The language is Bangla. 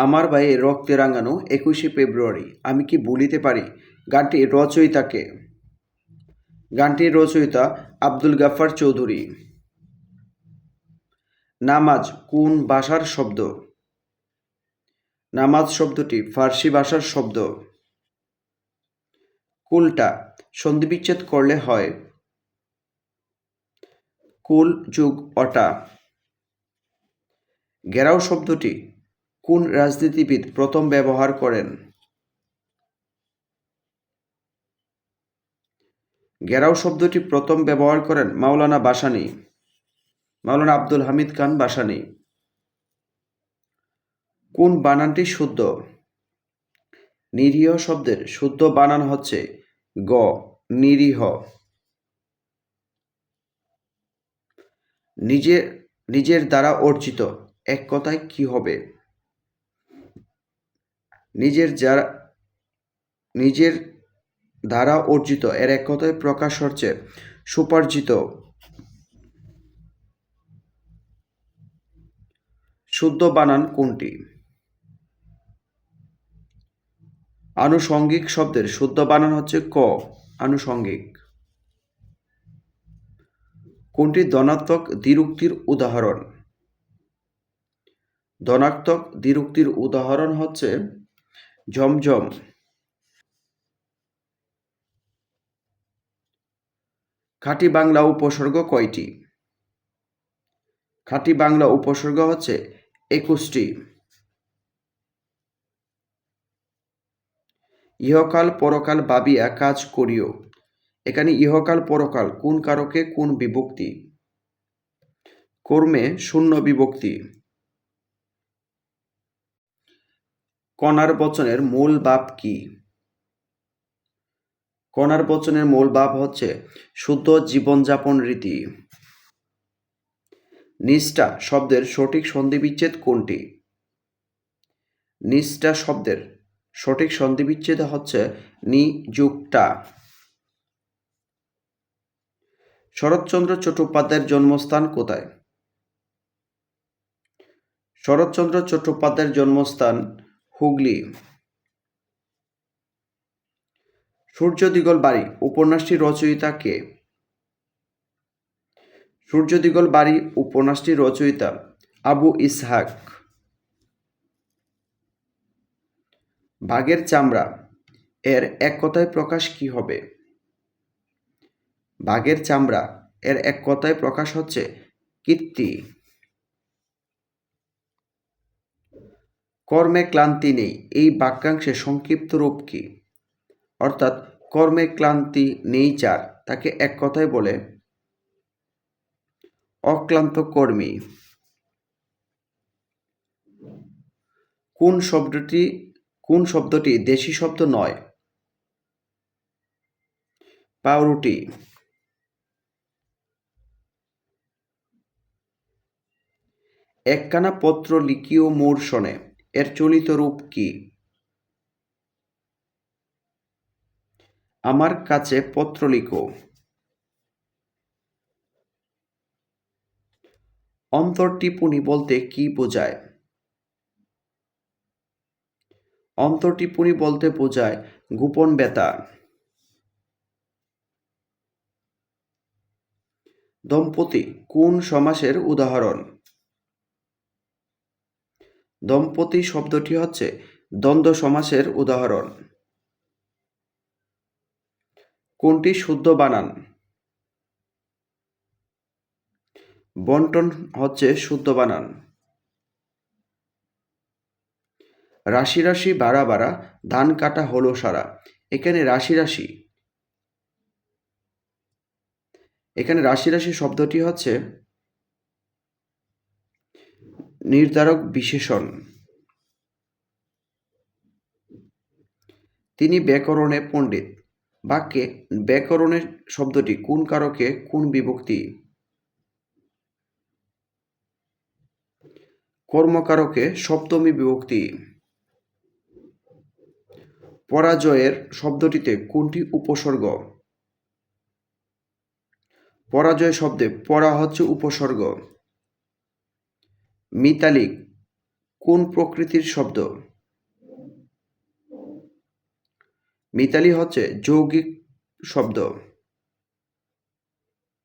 আমার ভাইয়ের রক্তে রাঙানো একুশে ফেব্রুয়ারি, আমি কি ভুলিতে পারি? গানটির রচয়িতাকে। গানটির রচয়িতা আব্দুল গাফার চৌধুরী। নামাজ কোন ভাষার শব্দ? নামাজ শব্দটি ফার্সি ভাষার শব্দ। কুলটা সন্ধিবিচ্ছেদ করলে হয়। কুল যুগ অটা। গেরাও শব্দটি কোন রাজনীতিবিদ প্রথম ব্যবহার করেন? গেরাও শব্দটি প্রথম ব্যবহার করেন মাওলানা বাসানি। মাওলানা আব্দুল হামিদ খান বাসানি। কোন বানানটি শুদ্ধ? নিরীহ শব্দের শুদ্ধ বানান হচ্ছে গ, নিরীহ। নিজের নিজের দ্বারা অর্জিত, এক কথায় কি হবে? নিজের যারা নিজের দ্বারা অর্জিত। এর এক কথায় প্রকাশ হচ্ছে, সুপার্জিত। শুদ্ধ বানান কোনটি? আনুষঙ্গিক শব্দের শুদ্ধ বানান হচ্ছে ক, আনুষঙ্গিক। কোনটি ধনাত্মক দ্বিরুক্তির উদাহরণ? ধনাত্মক দ্বিরুক্তির উদাহরণ হচ্ছে জমজম খাঁটি বাংলা উপসর্গ কয়টি? খাঁটি বাংলা উপসর্গ হচ্ছে একুশটি। ইহকাল, পরকাল ভাবিয়া কাজ করিও। এখানে ইহকাল, পরকাল, কোন কারকে কোন বিভক্তি? কর্মে শূন্য বিভক্তি। কণার বচনের মূল ভাব কি? কণার বচনের মূল ভাব হচ্ছে শুদ্ধ জীবনযাপন রীতি। নিষ্ঠা শব্দের সঠিক সন্ধিবিচ্ছেদ কোনটি? নিষ্ঠা শব্দের সঠিক সন্ধিবিচ্ছেদ হচ্ছে নিযুক্তা। শরৎচন্দ্র চট্টোপাধ্যায়ের জন্মস্থান কোথায়? শরৎচন্দ্র চট্টোপাধ্যায়ের জন্মস্থান হুগলি। সূর্য দিগল বাড়ি উপন্যাসটির রচয়িতা কে? সূর্য দিগল বাড়ি উপন্যাসটির রচয়িতা আবু ইসহাক। বাঘের চামড়া, এর এক কথায় প্রকাশ কি হবে? বাঘের চামড়া, এর এক কথায় প্রকাশ হচ্ছে কীর্তি। কর্মে ক্লান্তি নেই। এই বাক্যাংশে সংক্ষিপ্ত রূপ কি? অর্থাৎ, কর্মে ক্লান্তি নেই যার, তাকে এক কথায় বলে অক্লান্ত কর্মী। কোন শব্দটি কোন শব্দটি দেশি শব্দ নয়? পাউরুটি। একখানা পত্র লিখিও মোর শোনে। এর চলিত রূপ কি? আমার কাছে পত্র লিখো। অন্তর্টিপুনি বলতে কি বোঝায়? অন্তর্টিপুনি বলতে বোঝায় গোপন বেতা দম্পতি, কোন সমাসের উদাহরণ? দম্পতি শব্দটি হচ্ছে দ্বন্দ্ব সমাসের উদাহরণ। কোনটি শুদ্ধ বানান বন্টন হচ্ছে শুদ্ধ বানান রাশি রাশি বাড়া বাড়া, ধান কাটা হলো সারা। এখানে রাশি রাশি। এখানে রাশি রাশি শব্দটি হচ্ছে নির্ধারক বিশেষণ। তিনি ব্যাকরণে পণ্ডিত। বাক্যে ব্যাকরণের শব্দটি কোন কারকে কোন বিভক্তি? কর্মকারকে সপ্তমী বিভক্তি। পরাজয়ের শব্দটিতে কোনটি উপসর্গ? পরাজয় শব্দে পরা হচ্ছে উপসর্গ। মিতালি কোন প্রকৃতির শব্দ? মিতালি হচ্ছে যৌগিক শব্দ।